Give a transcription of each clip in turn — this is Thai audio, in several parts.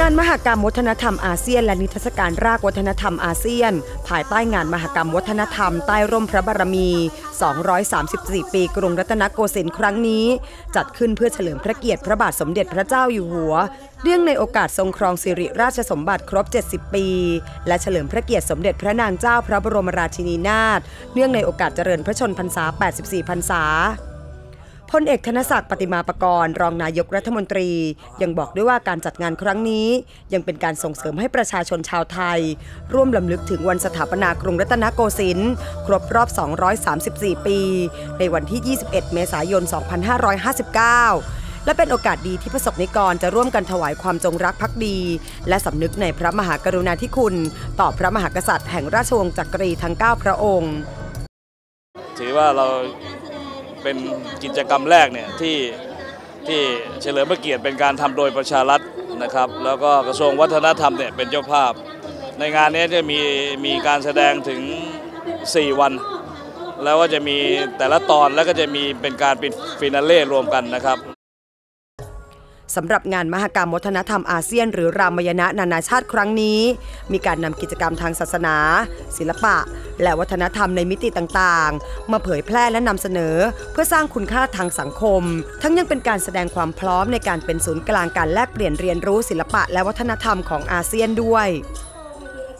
งานมหกรรมวัฒนธรรมอาเซียน และนิทรรศการรากวัฒนธรรมอาเซียน ภายใต้งานมหกรรมวัฒนธรรมใต้ร่มพระบารมี 234 ปีกรุงรัตนโกสินทร์ครั้งนี้ จัดขึ้นเพื่อเฉลิมพระเกียรติพระบาทสมเด็จพระเจ้าอยู่หัว เรื่องในโอกาสทรงครองสิริราชสมบัติครบ 70 ปี และเฉลิมพระเกียรติสมเด็จพระนางเจ้าพระบรมราชินีนาถเนื่องในโอกาสเจริญพระชนพรรษา 84 พรรษา พลเอกธนศักดิ์ปฏิมาประกรณ์รองนายกรัฐมนตรี ยังบอกด้วยว่าการจัดงานครั้งนี้ ยังเป็นการส่งเสริมให้ประชาชนชาวไทย ร่วมลำลึกถึงวันสถาปนากรุงรัตนโกสินทร์ครบรอบ 234 ปี ในวันที่ 21 เมษายน 2559และเป็นโอกาสดีที่ประสบนิกรจะร่วมกันถวายความจงรักภักดี และสำนึกในพระมหากรุณาธิคุณ ต่อพระมหากษัตริย์แห่งราชวงศ์จักรีทั้ง 9 พระองค์ ถือว่าเรา เป็นกิจกรรมแรกเนี่ยที่ที่เฉลิมพระเกียรติเป็นการทำโดยประชารัฐนะครับ แล้วก็กระทรวงวัฒนธรรมเนี่ยเป็นเจ้าภาพ ในงานนี้จะมีมีการแสดงถึง 4 วัน แล้วก็จะมีแต่ละตอนแล้วก็จะมีเป็นการปิดฟินาเล่รวมกันนะครับ สำหรับงานมหกรรมวัฒนธรรมอาเซียน หรือรามยณะนานาชาติครั้งนี้ มีการนำกิจกรรมทางศาสนา ศิลปะ และวัฒนธรรมในมิติต่างๆ มาเผยแพร่และนำเสนอ เพื่อสร้างคุณค่าทางสังคม ทั้งยังเป็นการแสดงความพร้อมในการเป็นศูนย์กลางการแลกเปลี่ยนเรียนรู้ศิลปะและวัฒนธรรมของอาเซียนด้วย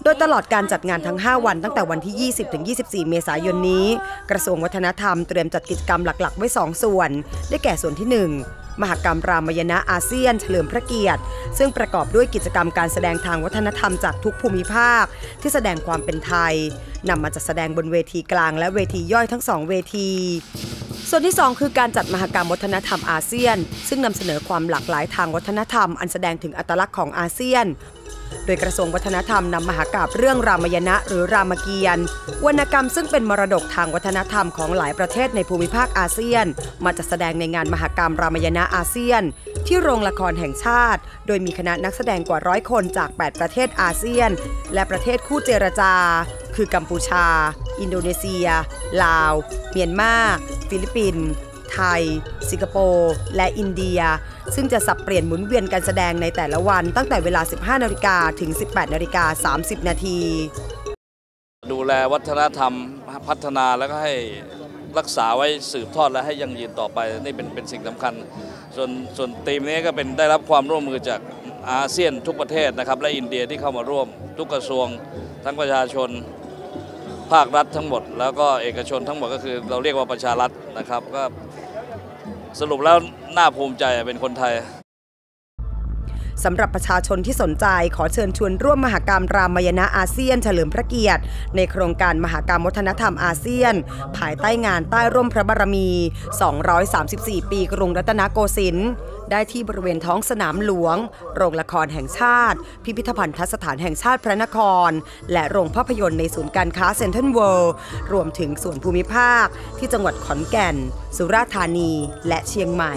ดยตลอดการจัดงานทั้ง 5 วันตั้งแต่วันที่ 20ถึง24 เมษายนนี้ กระทรวงวัฒนธรรมเตรียมจัดกิจกรรมหลักๆ ไว้ 2 ส่วน ได้แก่ส่วนที่ 1มหกรรมรามยณะอาเซียนเฉลิมพระเกียรติ ซึ่งประกอบด้วยกิจกรรมการแสดงทางวัฒนธรรมจากทุกภูมิภาค ที่แสดงความเป็นไทยนำมาจัดแสดงบนเวทีกลางและเวทีย่อยทั้งสองเวที ส่วนที่ 2 คือการจัดมหกรรมวัฒนธรรมอาเซียน ซึ่งนำเสนอความหลากหลายทางวัฒนธรรม อันแสดงถึงอัตลักษณ์ของอาเซียน โดยกระทรวงวัฒนธรรมนำมหากาบเรื่องรามยณะหรือรามเกียรติ์วรรณกรรมซึ่งเป็นมรดกทางวัฒนธรรมของหลายประเทศในภูมิภาคอาเซียน มาจัดแสดงในงานมหากรรมรามยณะอาเซียน ที่โรงละครแห่งชาติ โดยมีคณะนักแสดงกว่าร้อยคนจาก 8 ประเทศอาเซียน และประเทศคู่เจรจา คือกัมพูชา อินโดนีเซีย ลาว เมียนมา ฟิลิปปินส์ไทย สิงคโปร์ และอินเดีย ซึ่งจะสับเปลี่ยนหมุนเวียนการแสดงในแต่ละวันตั้งแต่เวลา 15 นาฬิกาถึง 18 นาฬิกา 30 นาทีดูแลวัฒนธรรมพัฒนาแล้วก็ให้รักษาไว้สืบทอดและให้ยังยืนต่อไปนี่เป็นเป็นสิ่งสำคัญ ส่วนส่วนทีมนี้ก็เป็นได้รับความร่วมมือจากอาเซียนทุกประเทศนะครับ และอินเดียที่เข้ามาร่วม ทุกกระทรวง ทั้งประชาชน ภาครัฐทั้งหมด แล้วก็เอกชนทั้งหมดก็คือเราเรียกว่าประชารัฐนะครับก็ สรุปแล้วน่าภูมิใจเป็นคนไทยสำหรับประชาชนที่สนใจขอเชิญชวนร่วมมหกรรมรามยณะอาเซียน เฉลิมพระเกียรติ ในโครงการมหกรรมวัฒนธรรมอาเซียน ภายใต้งานใต้ร่มพระบารมี 234 ปีกรุงรัตนโกสินทร์ ได้ที่บริเวณท้องสนามหลวง โรงละครแห่งชาติ พิพิธภัณฑสถานแห่งชาติพระนคร และโรงภาพยนตร์ในศูนย์การค้าเซ็นทรัลเวิลด์รวมถึงส่วนภูมิภาค ที่จังหวัดขอนแก่น สุราษฎร์ธานี และเชียงใหม่